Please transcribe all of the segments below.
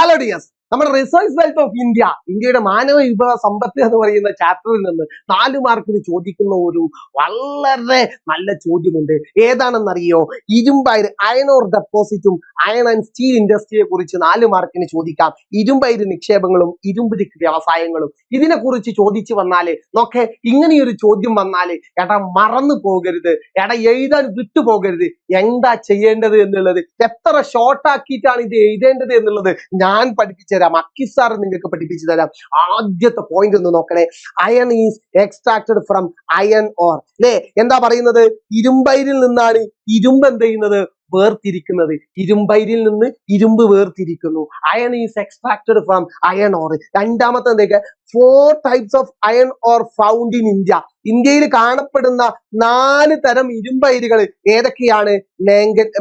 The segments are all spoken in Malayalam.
calorie നമ്മുടെ റിസർച്ച് വെൽത്ത് ഓഫ് ഇന്ത്യ ഇന്ത്യയുടെ മാനവ വിഭവ സമ്പത്ത് എന്ന് പറയുന്ന ചാപ്റ്ററിൽ നിന്ന് നാല് മാർക്കിന് ചോദിക്കുന്ന ഒരു വളരെ നല്ല ചോദ്യമുണ്ട്. ഏതാണെന്നറിയോ? ഇരുമ്പയിര് അയണോർ ഡെപ്പോസിറ്റും അയൺ ആൻഡ് സ്റ്റീൽ ഇൻഡസ്ട്രിയെ കുറിച്ച് നാല് മാർക്കിന് ചോദിക്കാം. ഇരുമ്പയിര് നിക്ഷേപങ്ങളും ഇരുമ്പ് വ്യവസായങ്ങളും. ഇതിനെ കുറിച്ച് ചോദിച്ചു വന്നാൽ നോക്കെ ഇങ്ങനെയൊരു ചോദ്യം വന്നാൽ എടാ മറന്നു പോകരുത്. എടാ എഴുതാൻ വിട്ടു പോകരുത്. എന്താ ചെയ്യേണ്ടത് എന്നുള്ളത്? എത്ര ഷോർട്ട് ആക്കിയിട്ടാണ് ഇത് എഴുതേണ്ടത് എന്നുള്ളത് ഞാൻ പഠിപ്പിച്ചു തരാം. അക്കി സാർ നിങ്ങൾക്ക് പഠിപ്പിച്ചു തരാം. ആദ്യത്തെ പോയിന്റ് ഒന്ന് നോക്കണേ. Iron is extracted from iron ore അല്ലേ എന്താ പറയുന്നത്? ഇരുമ്പയിരിൽ നിന്നാണ് ഇരുമ്പ് എന്ത് ചെയ്യുന്നത്? വേർതിരിക്കുന്നത്. ഇരുമ്പയിരിൽ നിന്ന് ഇരുമ്പ് വേർതിരിക്കുന്നു. Iron is extracted from iron ore രണ്ടാമത്തെ എന്തൊക്കെ? Four types of iron ore found in India ഇന്ത്യയിൽ കാണപ്പെടുന്ന നാല് തരം ഇരുമ്പയിരുകൾ ഏതൊക്കെയാണ്?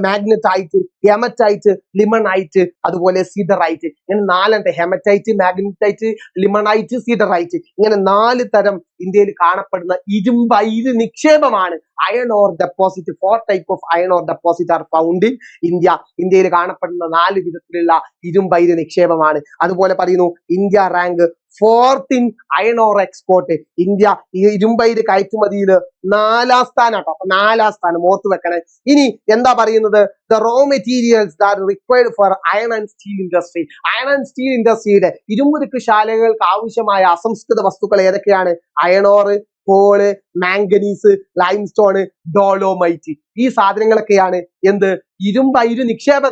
മാഗ്നറ്റൈറ്റ് ഹെമറ്റൈറ്റ് ലിമണൈറ്റ് അതുപോലെ സീഡറൈറ്റ് ഇങ്ങനെ നാലുണ്ട്. ഹെമറ്റൈറ്റ് മാഗ്നറ്റൈറ്റ് ലിമണൈറ്റ് സീഡറൈറ്റ് ഇങ്ങനെ നാല് തരം ഇന്ത്യയിൽ കാണപ്പെടുന്ന ഇരുമ്പയിര് നിക്ഷേപമാണ്. Iron ore deposit four type of iron ore deposit are found in India ഇന്ത്യയിൽ കാണപ്പെടുന്ന നാല് വിധത്തിലുള്ള ഇരുമ്പൈര് നിക്ഷേപമാണ്. അതുപോലെ പറയുന്നു India rank fourth in iron ore export India ഇരുമ്പയിര് കയറ്റുമതിയിൽ നാലാം സ്ഥാനം കേട്ടോ. അപ്പൊ നാലാം സ്ഥാനം ഓർത്ത് വെക്കണേ. ഇനി എന്താ പറയുന്നത്? The raw materials that required for iron and steel industry iron and steel ഇൻഡസ്ട്രിയുടെ ഇരുമ്പുരുക്ക് ശാലകൾക്ക് ആവശ്യമായ അസംസ്കൃത വസ്തുക്കൾ ഏതൊക്കെയാണ്? Iron ore coal manganese limestone dolomite ഈ സാധനങ്ങളൊക്കെയാണ് എന്ത്? ഇരുമ്പയിര് നിക്ഷേപ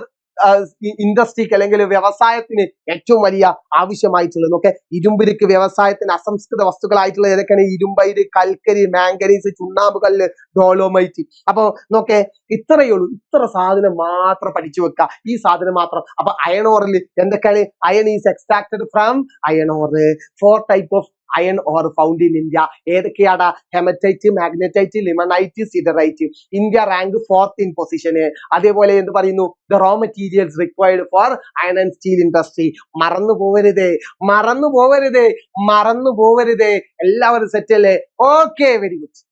ഇൻഡസ്ട്രിക്ക് അല്ലെങ്കിൽ വ്യവസായത്തിന് ഏറ്റവും വലിയ ആവശ്യമായിട്ടുള്ളത്. നോക്കെ ഇരുമ്പുരുക്ക് വ്യവസായത്തിന് അസംസ്കൃത വസ്തുക്കളായിട്ടുള്ള ഏതൊക്കെയാണ്? ഇരുമ്പയിര് കൽക്കരി മാംഗനീസ് ചുണ്ണാമ്പ് കല്ല് ഡോളോമൈറ്റ് അപ്പൊ നോക്കെ ഇത്രയേ ഉള്ളൂ. ഇത്ര സാധനം മാത്രം പഠിച്ചു വെക്കുക ഈ സാധനം മാത്രം. അപ്പൊ അയണോറിൽ എന്തൊക്കെയാണ്? Iron is extracted from iron ore four type of iron ore found in India ഏതൊക്കെയാണ് hematite magnetite limonite siderite India rank fourth in പൊസിഷന് അതേപോലെ എന്ത് പറയുന്നു? The raw materials required for iron and steel industry മറന്നു പോവരുതേ. മറന്നു പോവരുതേ. മറന്നു പോവരുതേ. എല്ലാവരും സെറ്റ് അല്ലേ? Okay very good